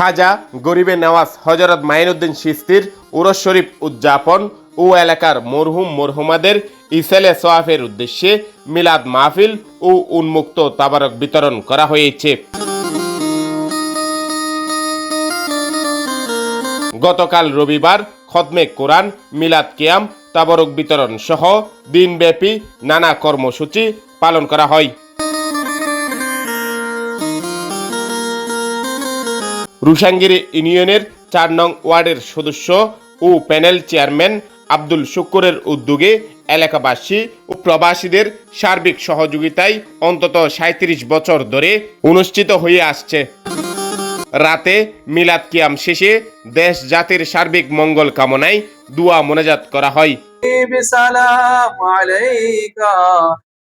খাজা গরিবে নেওয়াজ হজরত মাইনুদ্দিন সিস্তির উরস শরীফ উদযাপন ও এলাকার মরহুম মরহুমাদের ইসেলে সোয়াফের উদ্দেশ্যে মিলাদ মাহফিল ও উন্মুক্ত তাবারক বিতরণ করা হয়েছে। গতকাল রবিবার খতমে কোরআন, মিলাদ কিয়াম, তাবরক বিতরণ সহ দিনব্যাপী নানা কর্মসূচি পালন করা হয়। রুশাঙ্গিরি ইউনিয়নের চার নং ওয়ার্ডের সদস্য ও প্যানেল চেয়ারম্যান আব্দুল শুক্কুরের উদ্যোগে এলাকাবাসী ও প্রবাসীদের সার্বিক সহযোগিতায় অন্তত সাঁত্রিশ বছর ধরে অনুষ্ঠিত হয়ে আসছে। রাতে মিলাদ কিয়াম শেষে দেশ জাতির সার্বিক মঙ্গল কামনায় দুয়া মোনাজাত করা হয়।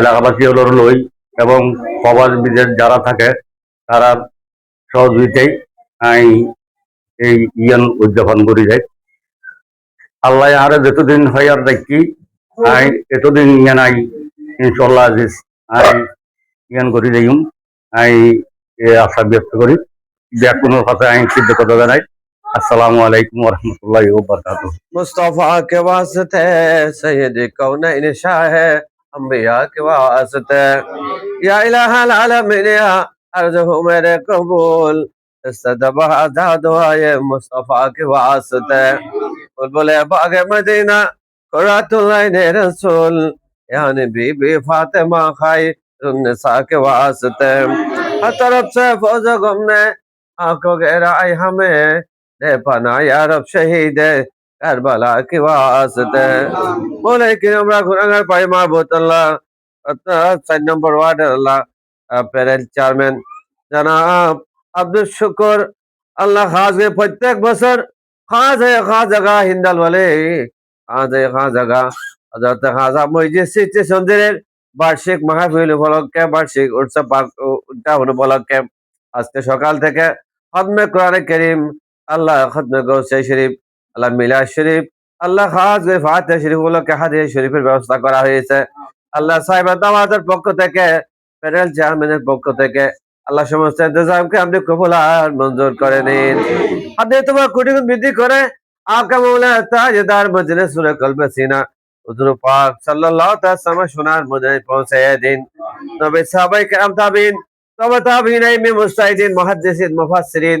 এলাকাবাসী হল লই এবং প্রবাস বিদেশ যারা থাকে, তারা সহযোগিতাই এই ইয়ান উদযাপন করি যায়। আল্লাহ আরে যতদিন হয় আর দেখি আই এতদিন ইয়ান আই ইনশাল্লাহ আজিজ, আই, ইয়ান করি যাইম, আই, এ আশা ব্যক্ত করি। ব্যাকুনোর কথা আই সিদ্ধ জানাই আসসালামু আলাইকুম ওরহমতুল্লাহ মুস্তফা, কে বাসতে সৈয়দ কৌনাইন শাহ। انبیاء کے واسطے یا الہ العالمین، یا عرض ہو میرے قبول۔ استدبہ دا دعائے مصطفیٰ کے واسطے بلبل باغ مدینہ قرات اللہ نے رسول۔ یعنی بی بی فاطمہ خائی رنسا کے واسطے ہر طرف سے فوز غم نے آنکھوں گہرائی ہمیں۔ دے پناہ یا رب شہید ہے۔ কি বলে কি আমরা পাই চার নম্বর ওয়ার্ডের আল্লাহ প্যারেল চেয়ারম্যান জনাব আব্দুল শুকর আল্লাহ খাজকে প্রত্যেক বছর খাজ है খাজ জায়গা হিন্দাল বলে है খাজ জায়গা হজরত খাজা মসজিদ স্মৃতি সন্দিরের বার্ষিক মাহফিল উপলক্ষে বার্ষিক উৎসব উদযাপন উপলক্ষে আজকে সকাল থেকে খতমে কোরআনে করিম আল্লাহ খতমে গৌসে শরীফ আল্লাহ মিলা শরীফ, আল্লাহ খাস ফাতে শরীফ গুলোকে হাদিয়া শরীফের ব্যবস্থা করা হয়েছে। আল্লাহ সাহেব দাওয়াতের পক্ষ থেকে ফেডারেল চেয়ারম্যানের পক্ষ থেকে, আল্লাহ সমস্ত ইন্তজামকে আপনি কবুল আর মঞ্জুর করে নিন। হাদিয়া তোমার কোটি গুণ বৃদ্ধি করে আকা মৌলা তাজদার মজনে সুরে কলবে সিনা, হুজুর পাক সাল্লাল্লাহু তাআলা সামা সোনার মজনে পৌঁছে দিন। নবী সাহাবায়ে কেরাম তাবিন, তবে তাবিন আইমে মুস্তাহিদিন, মুহাদ্দিসিন, মুফাসসিরিন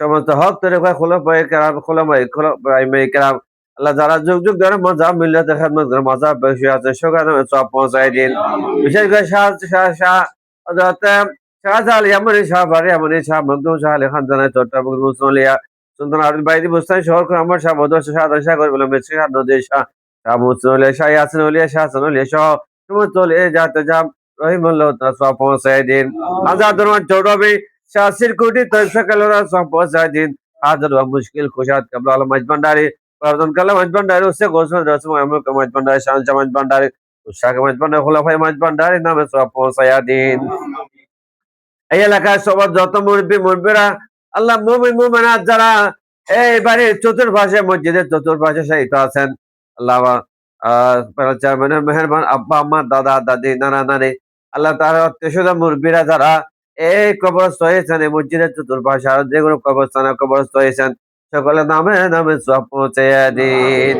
সমস্ত হক তরে খোলা পায়ে কেরাম খোলা মাই খোলা মাই কেরাম আল্লাহ যারা যুগ যুগ ধরে মজা, মিল্লাতে খেদমত করে মজা বেশি আছে, সেখানে সব পৌঁছায় দিন। বিশেষ করে শাহ শাহ শাহ শাহজাহাল এমনই শাহ বাড়ি এমনই শাহ, মকদুম শাহ, আলী খান জানাই চট্টগ্রাম, মুসলিয়া, সুলতান আব্দুল বাইদি, বুস্তানি শহর করে আমার শাহ বদর শাহ শাহ করে বলে মেসি শাহ নদী শাহ শাহ মুসলিয়া, শাহ ইয়াসিন, উলিয়া শাহ, হাসান, উলিয়া সহ সমস্ত উলিয়া যাতে যাম রহিমুল্লাহ সব পৌঁছায় দিন। আজাদ রহমান চৌধুরী शासिर कोटी तैसा कलोरा सब पहुंचा दिन हाजिर हुआ मुश्किल खुशाद कबल आलम मज भंडारी प्रवर्तन कला मज भंडारी उससे घोषणा रस्म अमल का मज भंडारी शान मज भंडारी उषा का मज भंडारी खुलाफाई मज भंडारी नाम সব পৌঁছায়া দিন এই এলাকায় সবার যত মুরব্বী মুরব্বীরা আল্লাহ মুমিন মুমিনাত যারা এই বাড়ির চতুর্পাশে মসজিদের চতুর্পাশে শায়িত আছেন আল্লাহ আহ চেয়ারম্যানের মেহরবান আব্বা আম্মা দাদা দাদি নানা নানি আল্লাহ তার আত্মীয় মুরব্বীরা যারা এই কবরস্থ হয়েছেন, এই মসজিদের চতুর্পাশে আরও কোনো কবরস্থানে কবরস্থ হয়েছেন। সকলে নামে নামে সব পৌঁছে দিন।